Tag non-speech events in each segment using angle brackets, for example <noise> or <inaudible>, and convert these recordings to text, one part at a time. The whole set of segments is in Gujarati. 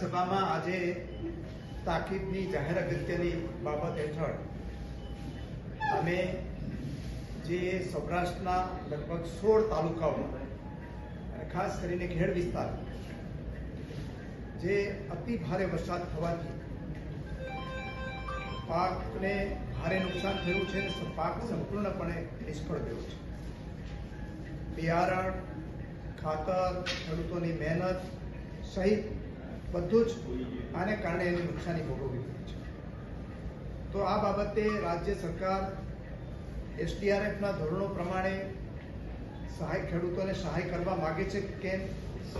સભામાં આજે તાકીદની જાહેર અગત્યની બાબત હેઠળ અમે જે સૌરાષ્ટ્રના લગભગ સોળ તાલુકાઓમાં ખાસ કરીને ખેડ વિસ્તાર, જે અતિ ભારે વરસાદ થવાથી પાકને ભારે નુકસાન થયું છે પાક સંપૂર્ણપણે નિષ્ફળ ગયો છે. બિયારણ, ખાતર, ખેડૂતોની મહેનત સહિત બધું જ આને કારણે એની નુકસાની ભોગવવી પડે છે. તો આ બાબતે રાજ્ય સરકાર, એસડીઆરએફના ધોરણો પ્રમાણે સહાય ખેડૂતોને સહાય કરવા માગે છે કે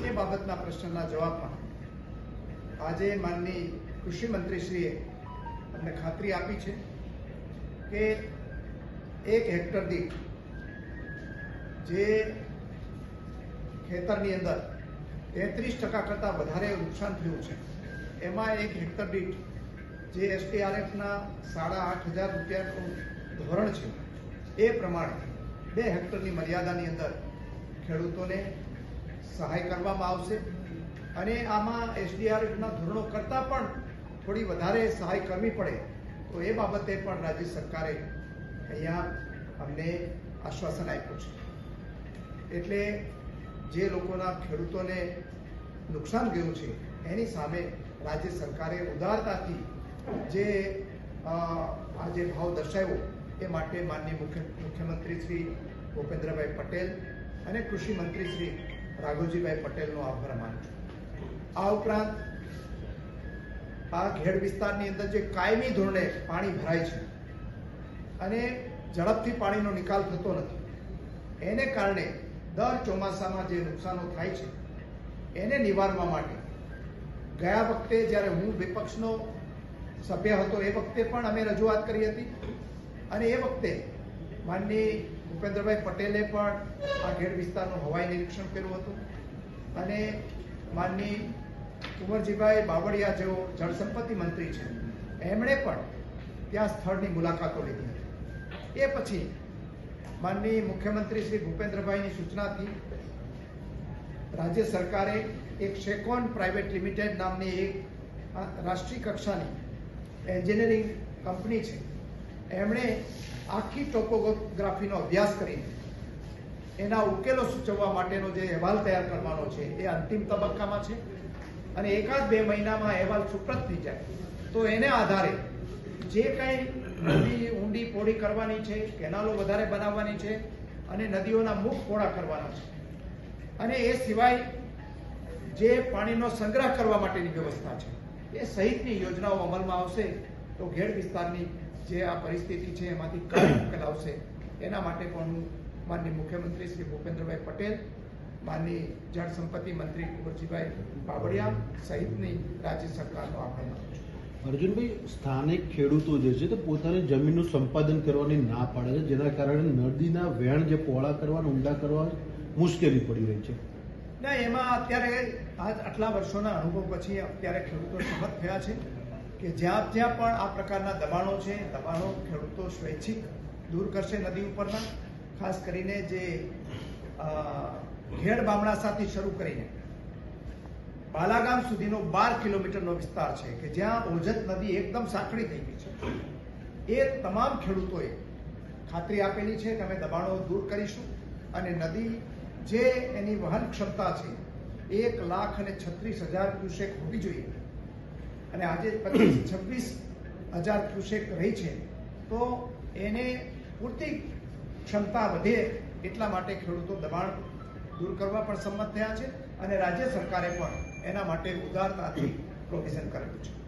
એ બાબતના પ્રશ્નના જવાબમાં આજે માનની કૃષિ મંત્રીશ્રીએ અમને ખાતરી આપી છે કે એક હેક્ટર દીઠ જે ખેતરની અંદર તેત્રીસ ટકા કરતાં વધારે નુકસાન થયું છે. એમાં એક હેક્ટર દીઠ જે એસટીઆરએફના સાડા આઠ હજાર રૂપિયાનું ધોરણ છે, એ પ્રમાણે બે હેક્ટરની મર્યાદાની અંદર ખેડૂતોને સહાય કરવામાં આવશે અને આમાં એસડીઆરએફના ધોરણો કરતાં પણ થોડી વધારે સહાય કરવી પડે, તો એ બાબતે પણ રાજ્ય સરકારે અહીંયા અમને આશ્વાસન આપ્યું છે. એટલે જે લોકોના ખેડૂતોને નુકસાન ગયું છે, એની સામે રાજ્ય સરકારે ઉદારતાથી જે આ જે ભાવ દર્શાવ્યો, એ માટે માનનીય મુખ્ય, મુખ્યમંત્રી શ્રી ભૂપેન્દ્રભાઈ પટેલ અને કૃષિ મંત્રી શ્રી રાઘવજીભાઈ પટેલનો આભાર માનું છું. આ ઉપરાંત, આ ઘેડ વિસ્તારની અંદર જે કાયમી ધોરણે પાણી ભરાય છે અને ઝડપથી પાણીનો નિકાલ થતો નથી, એને કારણે દર ચોમાસામાં જે નુકસાનો થાય છે, એને નિવારવા માટે. ગયા વખતે જ્યારે હું વિપક્ષનો સભ્ય હતો, એ વખતે પણ અમે રજૂઆત કરી હતી. અને એ વખતે માનની ભૂપેન્દ્રભાઈ પટેલે પણ આ ઘેડ વિસ્તારનું હવાઈ નિરીક્ષણ કર્યું હતું. અને માનની કુંવરજીભાઈ બાવળિયા જેઓ જળસંપત્તિ મંત્રી છે, એમણે પણ ત્યાં સ્થળની મુલાકાતો લીધી હતી. એ પછી માનની મુખ્યમંત્રી શ્રી ભૂપેન્દ્રભાઈની સૂચનાથી રાજ્ય સરકારે એક શેકોન પ્રાઇવેટ લિમિટેડ નામની એક રાષ્ટ્રીય કક્ષાની એન્જિનિયરિંગ કંપની છે. એમણે આખી ટોપોગ્રાફીનો અભ્યાસ કરીને એના ઉકેલો સૂચવવા માટેનો જે અહેવાલ તૈયાર કરવાનો છે એ અંતિમ તબક્કામાં છે અને એકાદ બે મહિનામાં અહેવાલ સુપ્રત થઈ જાય. તો એને આધારે જે કંઈ નદી ઊંડી પોળી કરવાની છે, કેનાલો વધારે બનાવવાની છે અને નદીઓના મુખ પોળા કરવાના છે. અને એ સિવાય જે પાણીનો સંગ્રહ કરવા માટેની વ્યવસ્થા છે, એ સહિતની યોજનાઓ અમલમાં આવશે તો ઘેડ વિસ્તારની જે આ પરિસ્થિતિ છે, એમાંથી કઈ ઉકેલ આવશે, એના માટે પણ હું માનની મુખ્યમંત્રી શ્રી ભૂપેન્દ્રભાઈ પટેલ માનની જળ સંપત્તિ મંત્રી કુંવરજીભાઈ બાવળિયા સહિતની રાજ્ય સરકારનો આભાર માનું છું. અર્જુનભાઈ, સ્થાનિક ખેડૂતો જે છે તે પોતાની જમીનનું સંપાદન કરવાની ના પાડે છે, જેના કારણે નદીના વેણ જે પહોળા કરવા ઊંડા કરવા મુશ્કેલી પડી રહી છે. ના, એમાં અત્યારે આજ આટલા વર્ષોના અનુભવ પછી અત્યારે ખેડૂતો સહમત થયા છે કે જ્યાં જ્યાં પણ આ પ્રકારના દબાણો છે, દબાણો ખેડૂતો સ્વૈચ્છિક દૂર કરશે નદી ઉપરના, ખાસ કરીને જે ઘેડ બામણા સાથે શરૂ કરીને. બાલાગામ સુધીનો બાર કિલોમીટરનો વિસ્તાર છે કે જ્યાં ઓજત નદી એકદમ સાંકડી થઈ ગઈ છે. એ તમામ ખેડૂતોએ ખાતરી આપેલી છે કે અમે દબાણો દૂર કરીશું અને નદી જે એની વહન ક્ષમતા છે એક લાખ અને છત્રીસ હજાર ક્યુસેક હોવી જોઈએ. અને આજે પચીસ <coughs> છવ્વીસ હજાર ક્યુસેક રહી છે તો એને પૂરતી ક્ષમતા વધે એટલા માટે ખેડૂતો દબાણ દૂર કરવા પણ સંમત થયા છે. અને રાજ્ય સરકારે પણ એના માટે ઉદારતાથી પ્રોવિઝન કરેલું છે.